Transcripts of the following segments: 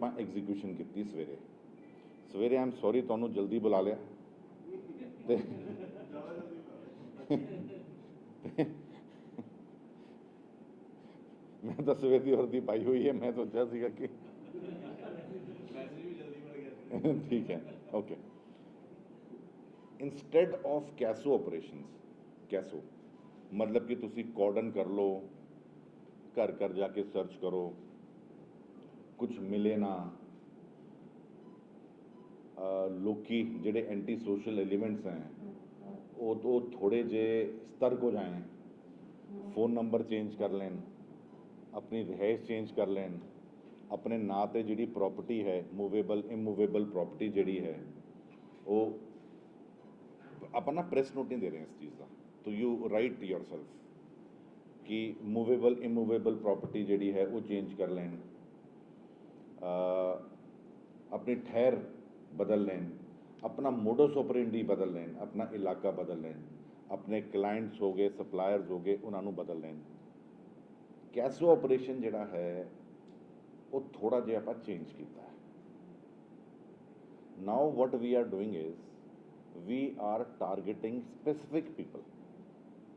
ਆਪਾਂ ਐਗਜ਼ੀਕਿਊਸ਼ਨ ਕੀਤੀ ਸਵੇਰੇ ਸਵੇਰੇ ਆਮ ਸੌਰੀ ਤੁਹਾਨੂੰ ਜਲਦੀ ਬੁਲਾ ਲਿਆ ਤੇ ਮੈਂ ਤਾਂ ਸਵੇਰ ਦੀ ਵਰਦੀ ਪਾਈ ਹੋਈ ਹੈ ਮੈਂ ਸੋਚਿਆ ਸੀਗਾ ਕਿ ਠੀਕ ਹੈ okay instead of CASO operations CASO ਮਤਲਬ ਕਿ ਤੁਸੀਂ ਕੋਡਨ ਕਰ ਲਓ ਘਰ ਘਰ ਜਾ ਕੇ ਸਰਚ ਕਰੋ ਕੁਝ ਮਿਲੇ ਨਾ ਅ, ਲੋਕੀ ਜਿਹੜੇ ਐਂਟੀ ਸੋਸ਼ਲ ਐਲੀਮੈਂਟਸ ਹੈ ਉਹ ਤੋਂ ਥੋੜੇ ਜੇ ਸਤਰਕ ਹੋ ਜਾएं ਫੋਨ ਨੰਬਰ ਚੇਂਜ ਕਰ ਲੈਣ ਆਪਣੀ ਰਿਹਾਇਸ਼ ਚੇਂਜ ਕਰ ਲੈਣ ਆਪਣੇ ਨਾਂ ਤੇ ਜਿਹੜੀ ਪ੍ਰਾਪਰਟੀ ਹੈ ਮੂਵੇਬਲ ਇਮੂਵੇਬਲ ਪ੍ਰਾਪਰਟੀ ਜਿਹੜੀ ਹੈ ਉਹ ਆਪਾਂ ਨਾ ਪ੍ਰੈਸ ਨੋਟ ਨਹੀਂ ਦੇ ਰਹੇ ਇਸ ਚੀਜ਼ ਦਾ ਤੋ ਯੂ ਰਾਈਟ yourself ਕਿ ਮੂਵੇਬਲ ਇਮੂਵੇਬਲ ਪ੍ਰਾਪਰਟੀ ਜਿਹੜੀ ਹੈ ਉਹ ਚੇਂਜ ਕਰ ਲੈਣ ਅ, ਆਪਣੀ ਠਹਿਰ ਬਦਲ ਲੈਣ, ਆਪਣਾ ਮੋਡਸ ਆਪਰੈਂਡੀ ਬਦਲ ਲੈਣ, ਆਪਣਾ ਇਲਾਕਾ ਬਦਲ ਲੈਣ, ਆਪਣੇ ਕਲਾਇੰਟਸ ਹੋ ਗਏ ਸਪਲਾਇਰਸ ਹੋ ਗਏ, ਉਹਨਾਂ ਨੂੰ ਬਦਲ ਲੈਣ। ਕੈਸੋ ਆਪਰੇਸ਼ਨ ਜਿਹੜਾ ਹੈ, ਉਹ ਥੋੜਾ ਜਿਹਾ ਆਪਾਂ ਚੇਂਜ ਕੀਤਾ ਹੈ। Now what we are doing is we are targeting specific people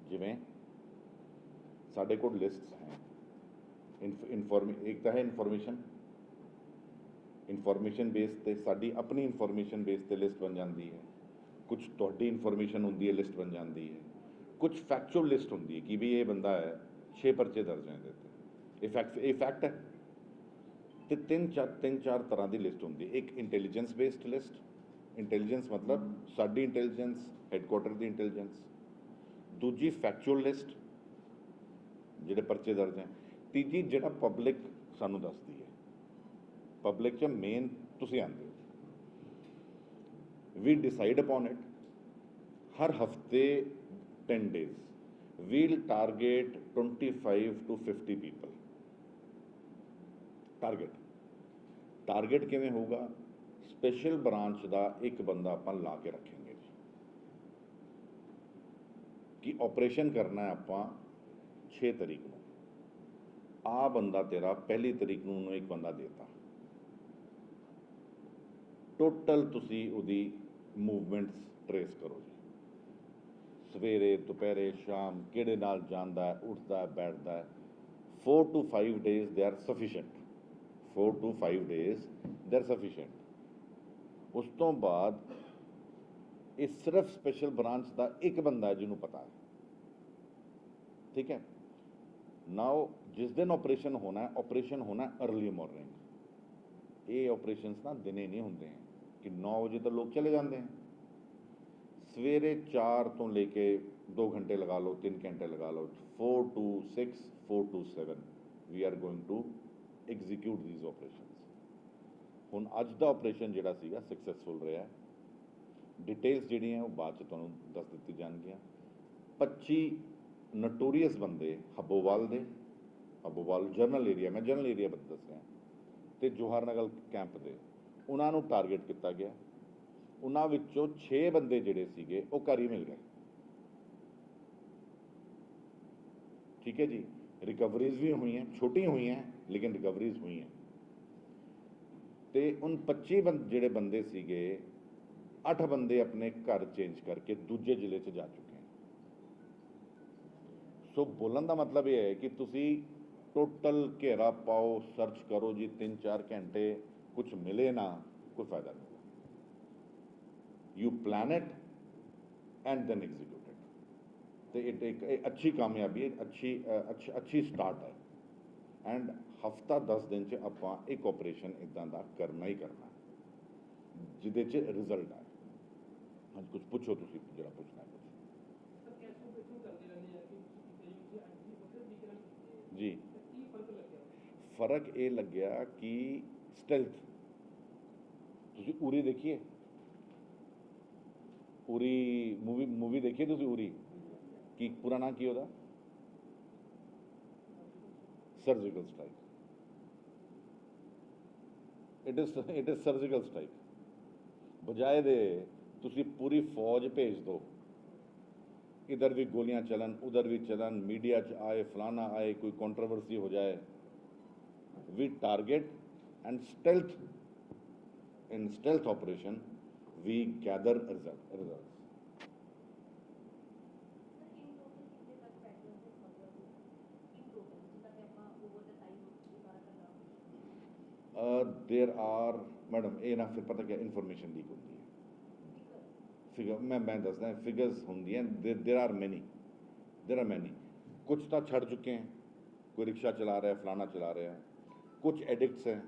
ਜਿਵੇਂ ਸਾਡੇ ਕੋਲ ਲਿਸਟਸ ਹੈ। ਇਨਫੋਰਮੇ ਇੱਕ ਤਾਂ ਹੈ ਇਨਫੋਰਮੇਸ਼ਨ ਇਨਫੋਰਮੇਸ਼ਨ ਬੇਸ ਤੇ ਸਾਡੀ ਆਪਣੀ ਇਨਫੋਰਮੇਸ਼ਨ ਬੇਸ ਤੇ ਲਿਸਟ ਬਣ ਜਾਂਦੀ ਹੈ। ਕੁਝ ਤੁਹਾਡੀ ਇਨਫੋਰਮੇਸ਼ਨ ਹੁੰਦੀ ਹੈ, ਲਿਸਟ ਬਣ ਜਾਂਦੀ ਹੈ। ਕੁਝ ਫੈਕਚੁਅਲ ਲਿਸਟ ਹੁੰਦੀ ਹੈ ਕਿ ਵੀ ਇਹ ਬੰਦਾ ਹੈ 6 ਪਰਚੇ ਦਰਜ ਹੈ ਇਹਦੇ ਤੇ। ਇਹ ਫੈਕਟ ਇਹ ਫੈਕਟ ਹੈ। ਤੇ ਤਿੰਨ ਚਾਰ ਤਿੰਨ ਚਾਰ ਤਰ੍ਹਾਂ ਦੀ ਲਿਸਟ ਹੁੰਦੀ ਹੈ। ਇੱਕ ਇੰਟੈਲੀਜੈਂਸ ਬੇਸਡ ਲਿਸਟ। ਇੰਟੈਲੀਜੈਂਸ ਮਤਲਬ ਸਾਡੀ ਇੰਟੈਲੀਜੈਂਸ ਹੈੱਡਕੁਆਟਰ ਦੀ ਇੰਟੈਲੀਜੈਂਸ ਦੂਜੀ ਫੈਕਚੁਅਲ ਲਿਸਟ, ਜਿਹੜੇ ਪਰਚੇ ਦਰਜ ਹੈ ਤੀਜੀ ਜਿਹੜਾ ਪਬਲਿਕ ਸਾਨੂੰ ਦੱਸਦੀ ਹੈ। ਪਬਲਿਕ ਚ ਮੇਨ ਤੁਸੀਂ ਆਂਦੇ ਹੋ। ਵੀ ਡਿਸਾਈਡ ਅਪਨ ਇਟ ਹਰ ਹਫ਼ਤੇ 10 days we'll target 25 to 50 people target target ਕਿਵੇਂ ਹੋਊਗਾ? ਸਪੈਸ਼ਲ ਬ੍ਰਾਂਚ ਦਾ ਇੱਕ ਬੰਦਾ ਆਪਾਂ ਲਾ ਕੇ ਰੱਖਾਂਗੇ ਜੀ। ਕਿ ਆਪਰੇਸ਼ਨ ਕਰਨਾ ਹੈ ਆਪਾਂ 6 ਤਰੀਕ ਨੂੰ। ਆ ਬੰਦਾ ਤੇਰਾ ਪਹਿਲੀ ਤਰੀਕ ਨੂੰ ਇੱਕ ਬੰਦਾ ਦੇਤਾ। ਟੋਟਲ ਤੁਸੀਂ ਉਹਦੀ ਮੂਵਮੈਂਟਸ ਟਰੇਸ ਕਰੋ ਜੀ। ਸਵੇਰੇ, ਦੁਪਹਿਰੇ, ਸ਼ਾਮ ਕਿਹੜੇ ਨਾਲ ਜਾਂਦਾ ਉੱਠਦਾ ਬੈਠਦਾ ਹੈ 4 to 5 days they are sufficient 4 to 5 days they are sufficient ਉਸ ਤੋਂ ਬਾਅਦ ਇਹ ਸਿਰਫ ਸਪੈਸ਼ਲ ਬ੍ਰਾਂਚ ਦਾ ਇੱਕ ਬੰਦਾ ਹੈ ਜਿਹਨੂੰ ਪਤਾ ਹੈ। ਠੀਕ ਹੈ? ਨਾਓ ਜਿਸ ਦਿਨ ਆਪਰੇਸ਼ਨ ਹੋਣਾ ਹੈ ਆਪਰੇਸ਼ਨ ਹੋਣਾ ਅਰਲੀ अर्ਲੀ ਮਾਰਨਿੰਗ ਇਹ ਆਪਰੇਸ਼ਨਸ ਨਾ ਦਿਨੇ ਨਹੀਂ ਹੁੰਦੇ। ਹੈ ਕਿ 9 ਵਜੇ ਤੱਕ ਲੋਕ ਚਲੇ ਜਾਂਦੇ ਹਨ ਸਵੇਰੇ 4 ਤੋਂ ਲੈ ਕੇ 2 ਘੰਟੇ ਲਗਾ ਲਓ 3 ਘੰਟੇ ਲਗਾ ਲਓ 4 to 6 4 to 7 we are going to execute these operations ਹੁਣ ਅੱਜ ਦਾ ਆਪਰੇਸ਼ਨ ਜਿਹੜਾ ਸੀਗਾ ਸਕਸੈਸਫੁਲ ਰਿਹਾ ਡਿਟੇਲਸ ਜਿਹੜੀਆਂ ਉਹ ਬਾਅਦ ਚ ਤੁਹਾਨੂੰ ਦੱਸ ਦਿੱਤੀ ਜਾਣਗੀਆਂ। 25 ਨਟੋਰੀਅਸ ਬੰਦੇ ਹੱਬੋਵਾਲ ਦੇ, ਹੱਬੋਵਾਲ ਜਰਨਲ ਏਰੀਆ ਮੈਂ ਜਰਨਲ ਏਰੀਆ ਬਾਰੇ ਦੱਸ ਰਿਹਾ। ਤੇ ਜੋਹਰ ਨਗਰ ਕੈਂਪ ਦੇ। ਉਹਨਾਂ ਨੂੰ ਟਾਰਗੇਟ ਕੀਤਾ ਗਿਆ। ਉਹਨਾਂ ਵਿੱਚੋਂ 6 ਬੰਦੇ ਜਿਹੜੇ ਸੀਗੇ, ਉਹ ਘਰ ਹੀ ਮਿਲ ਗਏ। ਠੀਕ ਹੈ ਜੀ? ਰਿਕਵਰੀਜ਼ ਵੀ ਹੋਈਆਂ ਛੋਟੀ ਹੋਈਆਂ, ਲੇਕਿਨ ਰਿਕਵਰੀਜ਼ ਹੋਈਆਂ। ਤੇ ਉਨ 25 ਬੰਦ ਜਿਹੜੇ ਬੰਦੇ ਸੀਗੇ 8 ਬੰਦੇ ਆਪਣੇ ਘਰ ਚੇਂਜ ਕਰਕੇ ਦੂਜੇ ਜ਼ਿਲ੍ਹੇ 'ਚ ਜਾ ਚੁੱਕੇ ਹਨ ਸੋ ਬੋਲਣ ਦਾ ਮਤਲਬ ਇਹ ਹੈ ਕਿ ਤੁਸੀਂ ਟੋਟਲ ਘੇਰਾ ਪਾਓ ਸਰਚ ਕਰੋ ਜੀ 3-4 ਘੰਟੇ ਕੁਝ ਮਿਲੇ ਨਾ ਕੋਈ ਫਾਇਦਾ ਨਹੀਂ you plan it and then execute it ਤੇ ਇਹ ਇੱਕ ਇਹ ਅੱਛੀ ਕਾਮਯਾਬੀ ਹੈ ਅੱਛੀ ਅ, ਅੱਛ- ਸਟਾਰਟ ਹੈ ਐਂਡ ਹਫਤਾ 10 ਦਿਨ ਚ ਆਪਾਂ ਇੱਕ ਆਪਰੇਸ਼ਨ ਇਦਾਂ ਦਾ ਕਰਨਾ ਹੀ ਕਰਨਾ ਜਿਹਦੇ ਚ ਰਿਜ਼ਲਟ ਆਏ ਅੱਜ ਕੁਝ ਪੁੱਛੋ ਤੁਸੀਂ ਜਿਹੜਾ ਪੁੱਛਣਾ ਹੈ ਜੀ ਫ਼ਰਕ ਇਹ ਲੱਗਿਆ ਕਿ ਸਟੈਲਥ ਤੁਸੀਂ ਉਰੀ ਦੇਖੀਏ ਉਰੀ ਮੂਵੀ ਮੂਵੀ ਦੇਖੀਏ ਤੁਸੀਂ ਉਰੀ ਕੀ ਪੂਰਾ ਨਾਂ ਕੀ ਉਹਦਾ surgical strike it is it is surgical strike ਬਜਾਏ ਦੇ ਤੁਸੀਂ ਪੂਰੀ ਫੌਜ ਭੇਜ ਦਿਓ ਇਧਰ ਵੀ ਗੋਲੀਆਂ ਚੱਲਣ ਉਧਰ ਵੀ ਚੱਲਣ ਮੀਡੀਆ 'ਚ ਆਏ ਫਲਾਣਾ ਆਏ ਕੋਈ ਕੰਟਰੋਵਰਸੀ ਹੋ ਜਾਏ we target and stealth, in stealth operation, we gather result, results. in total कितने तक पैटर्न से समझ in total जितना कि ਆਪਾਂ over the time ਦੁਬਾਰਾ ਕਰਨਾ Uh, there are, ਮੈਡਮ ਇਹ ਨਾ ਫਿਰ ਪਤਾ ਕਿ ਇਨਫੋਰਮੇਸ਼ਨ ਲੀਕ ਹੁੰਦੀ ਹੈ because ਫਿਗਰ ਮੈਂ ਮੈਂ ਦੱਸਦਾ ਫਿਗਰਸ ਹੁੰਦੀਆਂ there are many there are many ਕੁਝ ਤਾਂ ਛੱਡ ਚੁੱਕੇ ਹੈ ਕੋਈ ਰਿਕਸ਼ਾ ਚਲਾ ਰਿਹਾ ਫਲਾਣਾ ਚਲਾ ਰਿਹਾ ਕੁਝ ਐਡਿਕਟਸ ਹੈ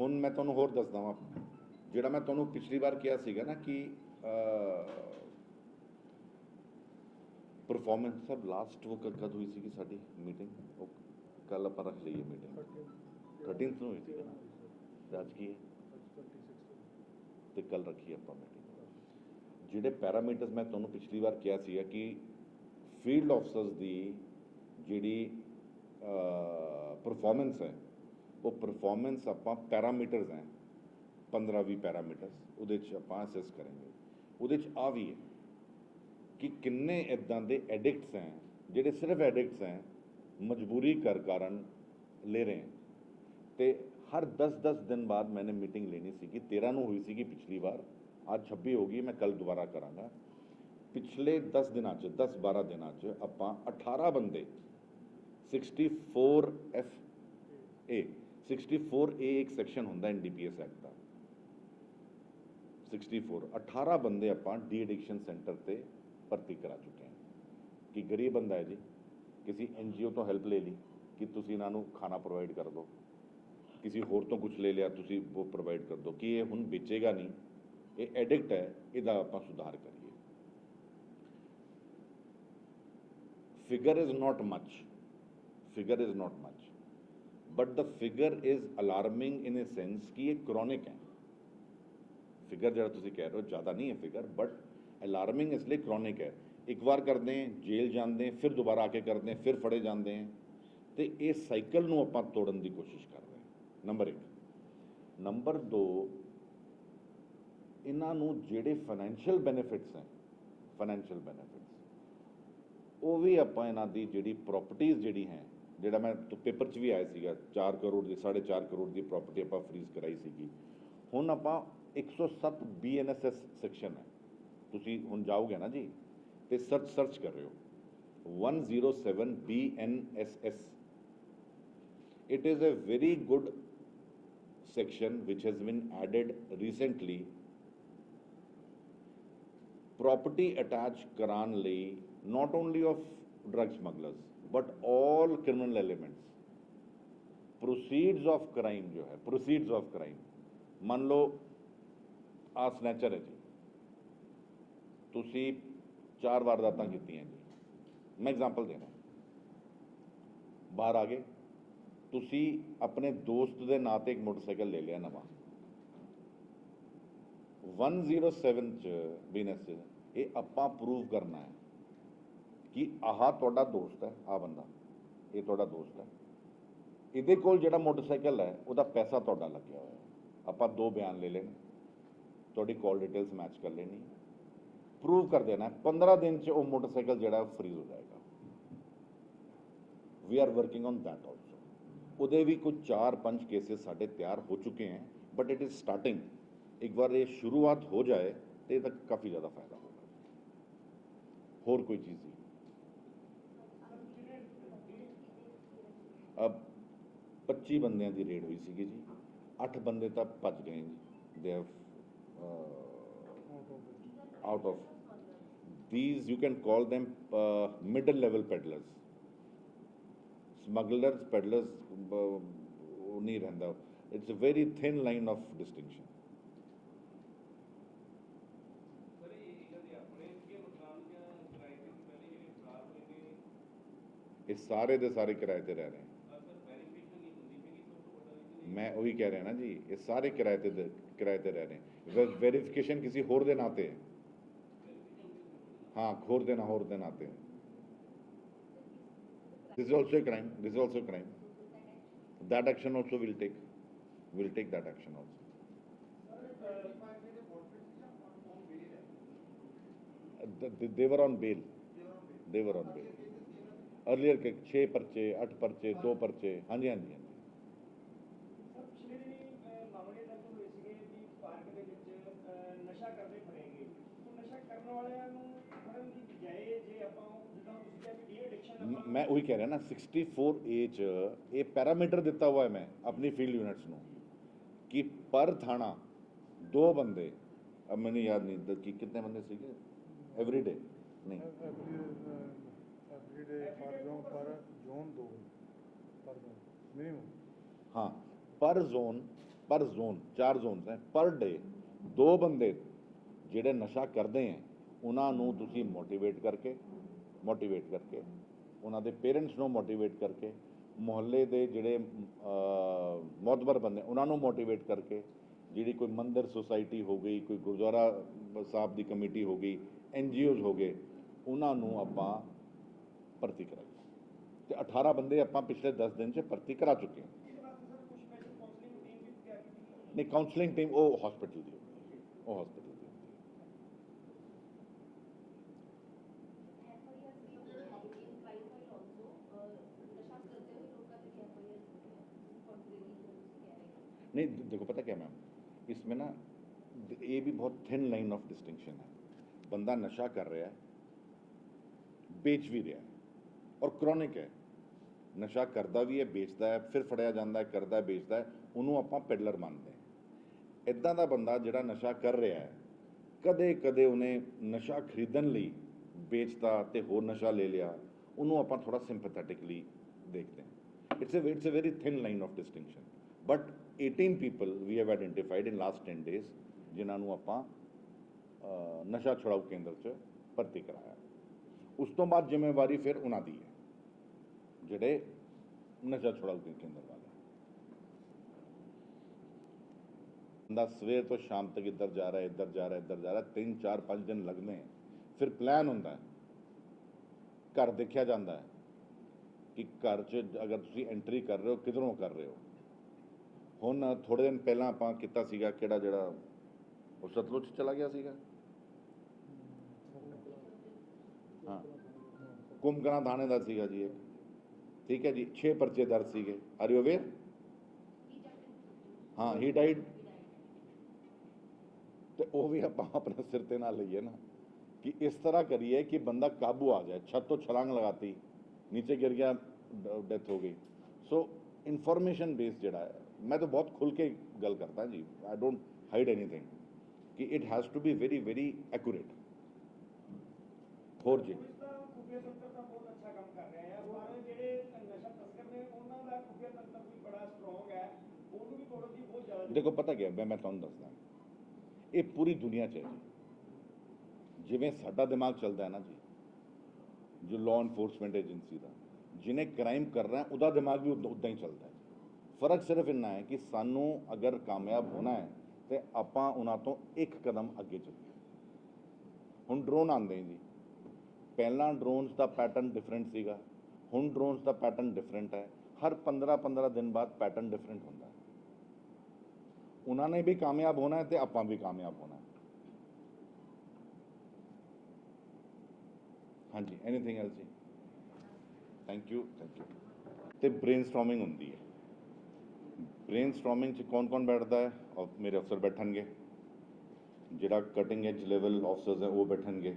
ਹੁਣ ਮੈਂ ਤੁਹਾਨੂੰ ਹੋਰ ਦੱਸਦਾ ਵਾਂ। ਜਿਹੜਾ ਮੈਂ ਤੁਹਾਨੂੰ ਪਿਛਲੀ ਵਾਰ ਕਿਹਾ ਸੀਗਾ ਨਾ ਕਿ ਪਰਫਾਰਮੈਂਸ ਸਭ ਲਾਸਟ ਉਹ ਕਦ ਹੋਈ ਸੀਗੀ ਸਾਡੀ ਮੀਟਿੰਗ ਉਹ ਕੱਲ ਆਪਾਂ ਰੱਖ ਲਈਏ ਮੀਟਿੰਗ 13th ਨੂੰ ਹੋਈ ਸੀ ਨਾ। ਤੇ ਅੱਜ ਕੀ ਹੈ? ਤੇ ਕੱਲ ਰੱਖੀ ਆਪਾਂ ਮੀਟਿੰਗ ਜਿਹੜੇ ਪੈਰਾਮੀਟਰਸ ਮੈਂ ਤੁਹਾਨੂੰ ਪਿਛਲੀ ਵਾਰ ਕਿਹਾ ਸੀਗਾ ਕਿ ਫੀਲਡ ਆਫਸਰਸ ਦੀ ਜਿਹੜੀ ਪਰਫਾਰਮੈਂਸ ਹੈ ਉਹ ਪਰਫਾਰਮੈਂਸ ਆਪਾਂ ਪੈਰਾਮੀਟਰਸ ਹੈ। 15 20 ਪੈਰਾਮੀਟਰਸ ਉਹਦੇ ਚ ਆਪਾਂ ਅਸੈਸ ਕਰਾਂਗੇ। ਉਹਦੇ ਚ ਆ ਵੀ ਹੈ ਕਿ ਕਿੰਨੇ ਇਦਾਂ ਦੇ ਐਡਿਕਟਸ ਹੈ, ਜਿਹੜੇ ਸਿਰਫ ਐਡਿਕਟਸ ਹੈ, ਮਜਬੂਰੀ ਕਰ ਕਾਰਨ ਲੈ ਰਹੇ ਹੈ। ਤੇ ਹਰ 10-10 ਦਿਨ ਬਾਅਦ ਮੈਨੇ ਮੀਟਿੰਗ ਲੈਣੀ ਸੀ ਕਿ 13 ਨੂੰ ਹੋਈ ਸੀ ਪਿਛਲੀ ਵਾਰ। ਅੱਜ 26 ਹੋ ਗਈ, ਮੈਂ ਕੱਲ ਦੁਬਾਰਾ ਕਰਾਂਗਾ। ਪਿਛਲੇ 10 ਦਿਨਾਂ 'ਚ 10-12 ਦਿਨਾਂ 'ਚ ਆਪਾਂ 18 ਬੰਦੇ 64 ਐਫ ਏ 64 ਏ ਇੱਕ ਸੈਕਸ਼ਨ ਹੁੰਦਾ ਐਨਡੀਪੀਐਸ ਐਕਟ ਦਾ। 64 18 ਬੰਦੇ ਆਪਾਂ ਡੀ ਐਡਿਕਸ਼ਨ ਸੈਂਟਰ ਤੇ ਭਰਤੀ ਕਰਾ ਚੁੱਕੇ ਹਾਂ। ਕਿ ਗਰੀਬ ਬੰਦਾ ਹੈ ਜੀ? ਕਿਸੇ ਐਨਜੀਓ ਤੋਂ ਹੈਲਪ ਲੈ ਲਈ, ਕਿ ਤੁਸੀਂ ਇਹਨਾਂ ਨੂੰ ਖਾਣਾ ਪ੍ਰੋਵਾਈਡ ਕਰ ਦਿਓ। ਕਿਸੇ ਹੋਰ ਤੋਂ ਕੁਝ ਲੈ ਲਿਆ, ਤੁਸੀਂ ਉਹ ਪ੍ਰੋਵਾਈਡ ਕਰ ਦਿਓ। ਕਿ ਇਹ ਹੁਣ ਵੇਚੇਗਾ ਨਹੀਂ? ਇਹ ਐਡਿਕਟ ਹੈ, ਇਹਦਾ ਆਪਾਂ ਸੁਧਾਰ ਕਰੀਏ। Figure is not much figure is not much but the figure is alarming in a sense ਕਿ ਇਹ chronic ਹੈ ਫਿਗਰ ਜਿਹੜਾ ਤੁਸੀਂ ਕਹਿ ਰਹੇ ਹੋ ਜ਼ਿਆਦਾ ਨਹੀਂ ਹੈ ਫਿਗਰ ਬਟ ਅਲਾਰਮਿੰਗ ਇਸ ਲਈ chronic ਹੈ ਇੱਕ ਵਾਰ ਕਰਦੇ ਹੈ ਜੇਲ੍ਹ ਜਾਂਦੇ ਹੈ ਫਿਰ ਦੁਬਾਰਾ ਆ ਕੇ ਕਰਦੇ ਹੈ ਫਿਰ ਫੜੇ ਜਾਂਦੇ ਹੈ ਤੇ ਇਹ ਸਾਈਕਲ ਨੂੰ ਆਪਾਂ ਤੋੜਨ ਦੀ ਕੋਸ਼ਿਸ਼ ਕਰ ਰਹੇ ਹਾਂ ਨੰਬਰ 1 ਨੰਬਰ 2 ਇਹਨਾਂ ਨੂੰ ਜਿਹੜੇ ਫਾਈਨੈਂਸ਼ੀਅਲ ਬੈਨੀਫਿਟਸ ਹੈ ਫਾਈਨੈਂਸ਼ੀਅਲ ਬੈਨੀਫਿਟਸ ਉਹ ਵੀ ਆਪਾਂ ਇਹਨਾਂ ਦੀ ਜਿਹੜੀ ਪ੍ਰਾਪਰਟੀਆਂ ਜਿਹੜੀ ਹੈ ਜਿਹੜਾ ਮੈਂ ਪੇਪਰ 'ਚ ਵੀ ਆਇਆ ਸੀਗਾ 4 ਕਰੋੜ ਦੀ 4.5 ਕਰੋੜ ਦੀ ਪ੍ਰਾਪਰਟੀ ਆਪਾਂ ਫ੍ਰੀਜ਼ ਕਰਾਈ ਸੀਗੀ। ਹੁਣ ਆਪਾਂ 107 ਬੀਐਨਐਸਐਸ ਸੈਕਸ਼ਨ ਹੈ। ਤੁਸੀਂ ਹੁਣ ਜਾਓਗੇ ਨਾ ਜੀ, ਤੇ ਸਰਚ ਸਰਚ ਕਰ ਰਹੇ ਹੋ। 107 BNSS it is a very good section which has been added recently property attach ਕਰਾਉਣ ਲਈ not only of drug smugglers but all criminal elements, proceeds of crime ਜੋ ਹੈ proceeds of crime ਮੰਨ ਲਓ ਆ ਸਨੈਚਰ ਹੈ ਜੀ ਤੁਸੀਂ ਚਾਰ ਵਾਰਦਾਤਾਂ ਕੀਤੀਆਂ ਜੀ ਮੈਂ ਐਗਜ਼ਾਮਪਲ ਦੇਣਾ ਬਾਹਰ ਆ ਗਏ ਤੁਸੀਂ ਆਪਣੇ ਦੋਸਤ ਦੇ ਨਾਂ ਤੇ ਇੱਕ ਮੋਟਰਸਾਈਕਲ ਲੈ ਲਿਆ ਨਵਾਂ 107 ਚ ਬਿਨਸ ਇਹ ਆਪਾਂ ਪ੍ਰੂਵ ਕਰਨਾ ਹੈ कि आह आहा दोस्त है आ बंदा ये थोड़ा दोस्त है। ये कोल जो मोटरसाइकिल है वह पैसा थोड़ा लगे हुआ आप दो बयान ले लेने थोड़ी कॉल डिटेल्स मैच कर लेनी। प्रूव कर देना पंद्रह दिन से वो मोटरसाइकिल जोड़ा फ्रीज हो जाएगा। We are working on that also वो भी कुछ चार पाँच केसिस साढ़े तैयार हो चुके हैं बट इट इज़ स्टार्टिंग एक बार ये शुरुआत हो जाए तो, तो काफ़ी ज़्यादा फ़ायदा होगा। होर कोई चीज़ नहीं। 25 ਬੰਦਿਆਂ ਦੀ ਰੇਡ ਹੋਈ ਸੀਗੀ ਜੀ 8 ਬੰਦੇ ਤਾਂ ਭੱਜ ਗਏ ਜੀ they have out of these you can call them uh, middle level peddlers smugglers peddlers uh, ਉਹ ਨਹੀਂ ਰਹਿੰਦਾ it's a very thin line of distinction sir ਇਹ ਇਹਨਾਂ ਦੇ ਆਪਣੇ ਕੀ ਨੁਕਸਾਨ ਜਾਂ ਕਿਰਾਏ ਤੇ ਪਹਿਲੇ ਜਿਹੜੇ ਫਰਾਰ ਹੋਏ ਨੇ ਇਹ ਸਾਰੇ ਦੇ ਸਾਰੇ ਕਿਰਾਏ ਤੇ ਰਹਿ ਰਹੇ ਮੈਂ ਉਹੀ ਕਹਿ ਰਿਹਾ ਨਾ ਜੀ ਇਹ ਸਾਰੇ ਕਿਰਾਏ ਤੇ ਦ- ਕਿਰਾਏ ਤੇ ਰਹਿ ਰਹੇ ਵੈਰੀਫਿਕੇਸ਼ਨ ਕਿਸੇ ਹੋਰ ਦੇ ਨਾਂ ਤੇ ਹੈ ਹਾਂ ਹੋਰ ਦੇ ਨਾਂ ਹੋਰ ਦੇ ਨਾਂ ਤੇ ਹੈ this is also a crime this is also a crime that action also will take will take that action also Uh, th- th- they were on bail they were on bail earlier के छः पर्चे आठ पर्चे दो पर्चे हाँ जी हाँ जी हाँ जी ਕਰਨ ਵਾਲਿਆਂ ਨੂੰ ਫੜਨ ਦੀ ਬਜਾਏ ਜੇ ਆਪਾਂ ਜਿੱਦਾਂ ਤੁਸੀਂ ਕਿਹਾ ਕਿ ਡੀ ਐਡਿਕਸ਼ਨ ਮ- ਉਹੀ ਕਹਿ ਰਿਹਾ ਨਾ 64 ਏ ਚ ਇਹ ਪੈਰਾਮੀਟਰ ਦਿੱਤਾ ਹੋਇਆ ਹੈ ਮੈਂ ਆਪਣੀ ਫੀਲਡ ਯੂਨਿਟਸ ਨੂੰ ਕਿ ਪਰ ਥਾਣਾ ਦੋ ਬੰਦੇ ਅਬ ਮੈਨੂੰ ਯਾਦ ਨਹੀਂ ਕਿ ਕਿੰਨੇ ਬੰਦੇ ਸੀਗੇ? ਐਵਰੀ ਡੇ ਨਹੀਂ। ਐਵਰੀ ਡੇ ਪਰ ਜ਼ੋਨ ਪਰ ਜ਼ੋਨ ਦੋ ਪਰ ਜ਼ੋਨ ਮਿਨੀਮਮ ਹਾਂ ਪਰ ਜ਼ੋਨ ਪਰ ਜ਼ੋਨ ਚਾਰ ਜ਼ੋਨਸ ਹੈ। ਪਰ ਡੇ ਦੋ ਬੰਦੇ ਜਿਹੜੇ ਨਸ਼ਾ ਕਰਦੇ ਹੈ ਉਹਨਾਂ ਨੂੰ ਤੁਸੀਂ ਮੋਟੀਵੇਟ ਕਰਕੇ ਮੋਟੀਵੇਟ ਕਰਕੇ ਉਹਨਾਂ ਦੇ ਪੇਰੈਂਟਸ ਨੂੰ ਮੋਟੀਵੇਟ ਕਰਕੇ ਮੁਹੱਲੇ ਦੇ ਜਿਹੜੇ ਮੌਤਬਰ ਬੰਦੇ ਉਹਨਾਂ ਨੂੰ ਮੋਟੀਵੇਟ ਕਰਕੇ ਜਿਹੜੀ ਕੋਈ ਮੰਦਿਰ ਸੁਸਾਇਟੀ ਹੋ ਗਈ ਕੋਈ ਗੁਰਦੁਆਰਾ ਸਾਹਿਬ ਦੀ ਕਮੇਟੀ ਹੋ ਗਈ ਐਨ ਹੋ ਗਏ ਉਹਨਾਂ ਨੂੰ ਆਪਾਂ ਭਰਤੀ ਕਰਾਂਗੇ ਤੇ 18 ਬੰਦੇ ਆਪਾਂ ਪਿਛਲੇ 10 ਦਿਨ 'ਚ ਭਰਤੀ ਕਰਾ ਚੁੱਕੇ ਹਾਂ। ਨਹੀਂ ਕਾਉਂਸਲਿੰਗ ਟੀਮ ਉਹ ਹਸਪੀਟਲ ਦੀ ਉਹ ਹਸਪੀਟਲ ਦੀ ਹੁੰਦੀ ਹੈ FIR we in crime file also, uh, ਨਸ਼ਾ ਕਰਦੇ ਹੋਏ ਲੋਕਾਂ ਦੇ FIR ਹੁੰਦੇ ਆ ਕੰਟਰੀ ਦੀ ਤੁਸੀਂ ਕਹਿ ਰਹੇ ਹੋ नहीं दे- देखो पता क्या मैम इसमें ना द- ये भी बहुत थिन लाइन ऑफ डिस्टिंक्शन है बंदा नशा कर रहा है बेच भी रहा है और क्रॉनिक है ਨਸ਼ਾ ਕਰਦਾ ਵੀ ਹੈ ਵੇਚਦਾ ਹੈ ਫਿਰ ਫੜਿਆ ਜਾਂਦਾ ਹੈ ਕਰਦਾ ਹੈ ਵੇਚਦਾ ਹੈ ਉਹਨੂੰ ਆਪਾਂ ਪੈਡਲਰ ਮੰਨਦੇ ਹਾਂ ਇਦਾਂ ਦਾ ਬੰਦਾ ਜਿਹੜਾ ਨਸ਼ਾ ਕਰ ਰਿਹਾ ਹੈ ਕਦੇ ਕਦੇ ਉਹਨੇ ਨਸ਼ਾ ਖਰੀਦਣ ਲਈ ਵੇਚਤਾ ਤੇ ਹੋਰ ਨਸ਼ਾ ਲੈ ਲਿਆ ਉਹਨੂੰ ਆਪਾਂ ਥੋੜਾ ਸਿੰਪੈਥੈਟਿਕਲੀ ਦੇਖਦੇ ਹਾਂ it's a it's a very thin line of distinction but 18 people we have identified in last 10 days ਜਿਨ੍ਹਾਂ ਨੂੰ ਆਪਾਂ ਅ, ਨਸ਼ਾ ਛੁਡਾਊ ਕੇਂਦਰ 'ਚ ਭਰਤੀ ਕਰਾਇਆ ਉਸ ਤੋਂ ਬਾਅਦ ਜ਼ਿੰਮੇਵਾਰੀ ਫਿਰ ਉਹਨਾਂ ਦੀ ਹੈ ਜਿਹੜੇ ਨਸ਼ਾ ਛੁਡਾਊ ਕੇ ਕੇਂਦਰ ਵਾਲੇ ਬੰਦਾ ਸਵੇਰ ਤੋਂ ਸ਼ਾਮ ਤੱਕ ਇੱਧਰ ਜਾ ਰਿਹਾ ਇੱਧਰ ਜਾ ਰਿਹਾ ਇੱਧਰ ਜਾ ਰਿਹਾ ਤਿੰਨ ਚਾਰ ਪੰਜ ਦਿਨ ਲੱਗਦੇ ਹੈ ਫਿਰ ਪਲਾਨ ਹੁੰਦਾ ਹੈ ਘਰ ਦੇਖਿਆ ਜਾਂਦਾ ਹੈ ਕਿ ਘਰ 'ਚ ਅਗਰ ਤੁਸੀਂ ਐਂਟਰੀ ਕਰ ਰਹੇ ਹੋ ਕਿਧਰੋਂ ਕਰ ਰਹੇ ਹੋ ਹੁਣ ਥੋੜੇ ਦਿਨ ਪਹਿਲਾਂ ਆਪਾਂ ਕੀਤਾ ਸੀਗਾ ਕਿਹੜਾ ਜਿਹੜਾ ਉਹ ਸਤਲੁਜ ਚਲਾ ਗਿਆ ਸੀਗਾ। ਹਾਂ। ਕੁੰਭਕਰਨ ਥਾਣੇ ਦਾ ਸੀਗਾ ਜੀ ਇੱਕ। ਠੀਕ ਹੈ ਜੀ 6 ਪਰਚੇ ਦਰਜ ਸੀਗੇ। ਆਰ ਯੂ ਅਵੇਅਰ ਹਾਂ ਹੀ ਡਾਈਡ He ਤੇ ਉਹ ਵੀ ਆਪਾਂ ਆਪਣੇ ਸਿਰ ਤੇ ਨਾਲ ਲਈਏ ਨਾ ਕਿ ਇਸ ਤਰ੍ਹਾਂ ਕਰੀਏ ਕਿ ਬੰਦਾ ਕਾਬੂ ਆ ਜਾਏ। ਛੱਤ ਤੋਂ ਛਲਾਂਗ ਲਗਾਤੀ। ਨੀਚੇ ਗਿਰ ਗਿਆ ਡੈਥ ਹੋ ਗਈ। ਸੋ ਇਨਫੋਰਮੇਸ਼ਨ ਬੇਸ ਜਿਹੜਾ ਹੈ ਮੈਂ ਤਾਂ ਬਹੁਤ ਖੁੱਲ ਕੇ ਗੱਲ ਕਰਦਾ ਜੀ ਆਈ ਡੋਂਟ ਹਾਈਡ ਐਨੀਥਿੰਗ ਕਿ it has to be very very accurate ਹੋਰ ਜੀ ਪੁਲਿਸ ਦਾ ਖੁਫੀਆ ਤੰਤਰ ਤਾਂ ਬਹੁਤ ਅੱਛਾ ਕੰਮ ਕਰ ਰਿਹਾ ਹੈ ਪਰ ਜਿਹੜੇ ਨਸ਼ਾ ਤਸਕਰ ਨੇ ਉਹਨਾਂ ਦਾ ਖੁਫੀਆ ਤੰਤਰ ਵੀ ਬੜਾ ਸਟਰੋਂਗ ਹੈ ਉਹਨੂੰ ਵੀ ਤੋੜਨ ਦੀ ਬਹੁਤ ਜ਼ਿਆਦਾ ਦੇਖੋ ਪਤਾ ਕੀ ਹੈ ਮੈਂ ਮੈਂ ਤੁਹਾਨੂੰ ਦੱਸਦਾ ਇਹ ਪੂਰੀ ਦੁਨੀਆ 'ਚ ਹੈ ਜੀ ਜਿਵੇਂ ਸਾਡਾ ਦਿਮਾਗ ਚੱਲਦਾ ਹੈ ਨਾ ਜੀ ਜੋ ਲਾਅ ਇਨਫੋਰਸਮੈਂਟ ਏਜੰਸੀ ਦਾ ਜਿਹਨੇ ਕ੍ਰਾਈਮ ਕਰਨਾ ਹੈ ਉਹਦਾ ਦਿਮਾਗ ਵੀ ਉਦਾਂ ਹੀ ਚੱਲਦਾ ਹੈ ਫ਼ਰਕ ਸਿਰਫ ਇੰਨਾ ਹੈ ਕਿ ਸਾਨੂੰ ਅਗਰ ਕਾਮਯਾਬ ਹੋਣਾ ਹੈ, ਤੇ ਆਪਾਂ ਉਹਨਾਂ ਤੋਂ ਇੱਕ ਕਦਮ ਅੱਗੇ ਚੱਲੀਏ। ਹੁਣ ਡਰੋਨ ਆਉਂਦੇ ਜੀ। ਪਹਿਲਾਂ ਡਰੋਨਸ ਦਾ ਪੈਟਰਨ ਡਿਫਰੈਂਟ ਸੀਗਾ। ਹੁਣ ਡਰੋਨਸ ਦਾ ਪੈਟਰਨ ਡਿਫਰੈਂਟ ਹੈ। ਹਰ 15 15 ਦਿਨ ਬਾਅਦ ਪੈਟਰਨ ਡਿਫਰੈਂਟ ਹੁੰਦਾ ਹੈ। ਉਹਨਾਂ ਨੇ ਵੀ ਕਾਮਯਾਬ ਹੋਣਾ ਹੈ ਤੇ ਆਪਾਂ ਵੀ ਕਾਮਯਾਬ ਹੋਣਾ ਹੈ। ਹਾਂਜੀ ਐਨੀਥਿੰਗ ਐਲਸ ਜੀ? ਥੈਂਕ ਯੂ ਥੈਂਕ ਯੂ ਤੇ ਬ੍ਰੇਨਸਟਾਰਮਿੰਗ ਹੁੰਦੀ ਹੈ। ਬ੍ਰੇਨਸਟਾਰਮਿੰਗ ਚ ਕੌਣ ਕੌਣ ਬੈਠਦਾ ਹੈ? ਔਰ ਮੇਰੇ ਅਫਸਰ ਬੈਠਣਗੇ। ਜਿਹੜਾ ਕਟਿੰਗ ਐਜ ਲੈਵਲ ਅਫਸਰਸ ਹੈ, ਉਹ ਬੈਠਣਗੇ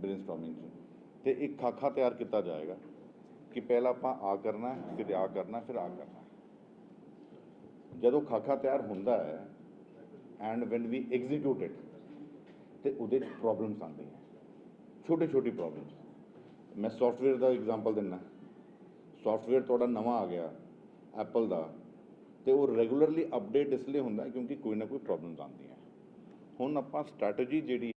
ਬ੍ਰੇਨਸਟਾਰਮਿੰਗ ਚ। ਤੇ ਇੱਕ ਖਾਕਾ ਤਿਆਰ ਕੀਤਾ ਜਾਏਗਾ ਕਿ ਪਹਿਲਾਂ ਆਪਾਂ ਆ ਕਰਨਾ ਫਿਰ ਆ ਕਰਨਾ ਫਿਰ ਆ ਕਰਨਾ ਜਦੋਂ ਖਾਕਾ ਤਿਆਰ ਹੁੰਦਾ ਹੈ and when we execute it ਤੇ ਉਹਦੇ ਚ ਪ੍ਰੋਬਲਮਸ ਆਉਂਦੀਆਂ ਛੋਟੇ ਛੋਟੀ ਪ੍ਰੋਬਲਮਸ ਮੈਂ ਸੌਫਟਵੇਅਰ ਦਾ ਐਗਜ਼ਾਮਪਲ ਦਿੰਦਾ। ਸੌਫਟਵੇਅਰ ਤੁਹਾਡਾ ਨਵਾਂ ਆ ਗਿਆ ਐਪਲ ਦਾ। ਤੇ ਉਹ ਰੈਗੂਲਰਲੀ ਅਪਡੇਟ ਇਸ ਲਈ ਹੁੰਦਾ ਕਿਉਂਕਿ ਕੋਈ ਨਾ ਕੋਈ ਪ੍ਰੋਬਲਮਸ ਆਉਂਦੀਆਂ। ਹੁਣ ਆਪਾਂ ਸਟ੍ਰੈਟਜੀ ਜਿਹੜੀ